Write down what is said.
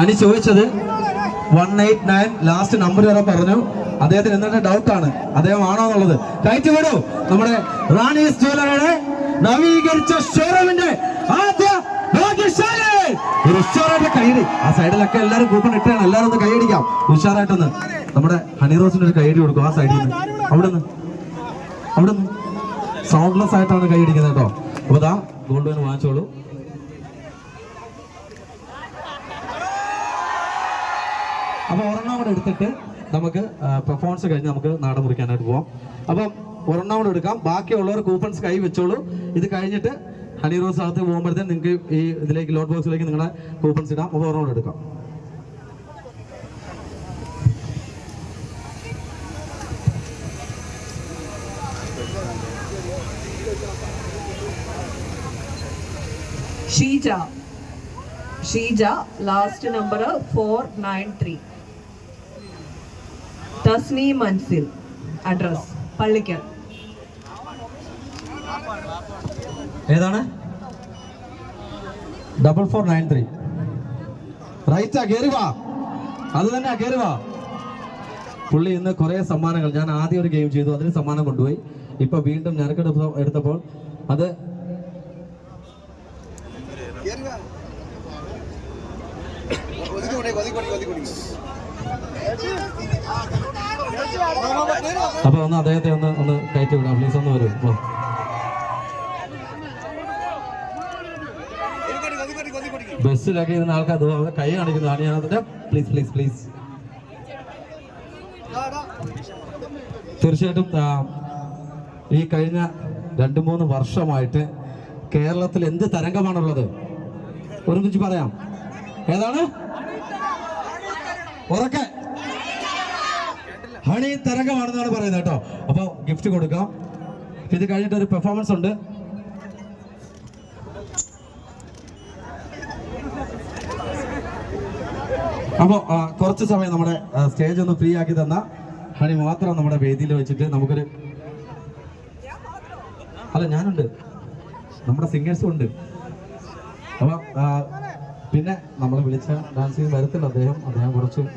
Honey ചോദിച്ചത് one eight nine last number വരെ പറഞ്ഞു. അദ്ദേഹത്തിന് എന്നിട്ട് ഡൗട്ട് ആണ്. അദ്ദേഹം ആണോ എന്നുള്ളത്. കയറ്റി വിടൂ. നമ്മുടെ റാണീസ് ജ്വല്ലറിയുടെ നവീകരിച്ച ഷോറൂമിന്റെ ആദ്യ ഉഷാറായിട്ട് കൈയടി ആ സൈഡിലൊക്കെ എല്ലാരും കൂപ്പൺ ഇട്ടാണ് എല്ലാവരും ഒന്ന് കൈയടിക്കാം ഉഷാറായിട്ടൊന്ന്. നമ്മുടെ ഹണി റോസിന് ഒരു കൈയടി കൊടുക്കും ആ സൈഡിൽ നിന്ന്. അവിടെ നിന്ന് അവിടെ നിന്ന് സൗണ്ട്ലെസ് ആയിട്ടാണ് കൈയടിക്കുന്നത് കേട്ടോ. അപ്പൊ ദാ ഗോൾഡ് വാങ്ങിച്ചോളൂ. അപ്പൊ ഒരെണ്ണം കൂടെ എടുത്തിട്ട് നമുക്ക് പെർഫോമൻസ് കഴിഞ്ഞ് നമുക്ക് നാടൻ മുറിക്കാനായിട്ട് പോവാം. അപ്പം ഒരെണ്ണം കൂടെ എടുക്കാം. ബാക്കിയുള്ളവർ കൂപ്പൺസ് കൈ വെച്ചോളൂ. ഇത് കഴിഞ്ഞിട്ട് ഹണി റോസ് അകത്ത് പോകുമ്പോഴത്തേക്കും നിങ്ങൾക്ക് ഈ ഇതിലേക്ക് ലോട്ട് ബോക്സിലേക്ക് നിങ്ങളുടെ കൂപ്പൺസ് ഇടാം. അപ്പോൾ ഒരെണ്ണം കൂടെ എടുക്കാം. Sheeja. Sheeja last number four nine three Thasni Manzil address Pallikkal ഏതാണ്? Double four nine three. റൈറ്റാ കയറി വാ. അത് തന്നെയാ കയറി വാ. പുള്ളി ഇന്ന് കുറെ സമ്മാനങ്ങൾ ഞാൻ ആദ്യം ഒരു ഗെയിം ചെയ്തു അതിന് സമ്മാനം കൊണ്ടുപോയി. ഇപ്പൊ വീണ്ടും ഞരക്കെടുത്ത എടുത്തപ്പോൾ അത് ഒതുക്കി ഒതുക്കി ഒതുക്കി അപ്പൊ ഒന്ന് അദ്ദേഹത്തെ ഒന്ന് ഒന്ന് കയറ്റി വിടാം. പ്ലീസ് ഒന്ന് വരും. പോ. ബസ്സിലൊക്കെ ഇരുന്ന ആൾക്കാർ കൈ കാണിക്കുന്നതാണ് ഞാൻ അതിന്റെ പ്ലീസ് പ്ലീസ് പ്ലീസ് തീർച്ചയായിട്ടും ഈ കഴിഞ്ഞ രണ്ട് മൂന്ന് വർഷമായിട്ട് കേരളത്തിൽ എന്ത് തരംഗമാണുള്ളത്? ഒരുമിച്ച് പറയാം. ഏതാണ്? ഉറക്കെ. ഹണി തരംഗമാണെന്നാണ് പറയുന്നത് കേട്ടോ. അപ്പോൾ ഗിഫ്റ്റ് കൊടുക്കാം. ഇത് കഴിഞ്ഞിട്ട് ഒരു പെർഫോമൻസ് ഉണ്ട്. അപ്പോൾ കുറച്ച് സമയം നമ്മുടെ സ്റ്റേജ് ഒന്ന് ഫ്രീ ആക്കി തന്ന. ഹണി മാത്രം നമ്മുടെ വേദിയിൽ വെച്ചിട്ട് നമുക്കൊരു അല്ല ഞാനുണ്ട്. നമ്മുടെ സിംഗേഴ്സും ഉണ്ട്. അപ്പം പിന്നെ നമ്മൾ വിളിച്ച ഡാൻസിങ് വരത്തില്ല. അദ്ദേഹം അദ്ദേഹം കുറച്ച്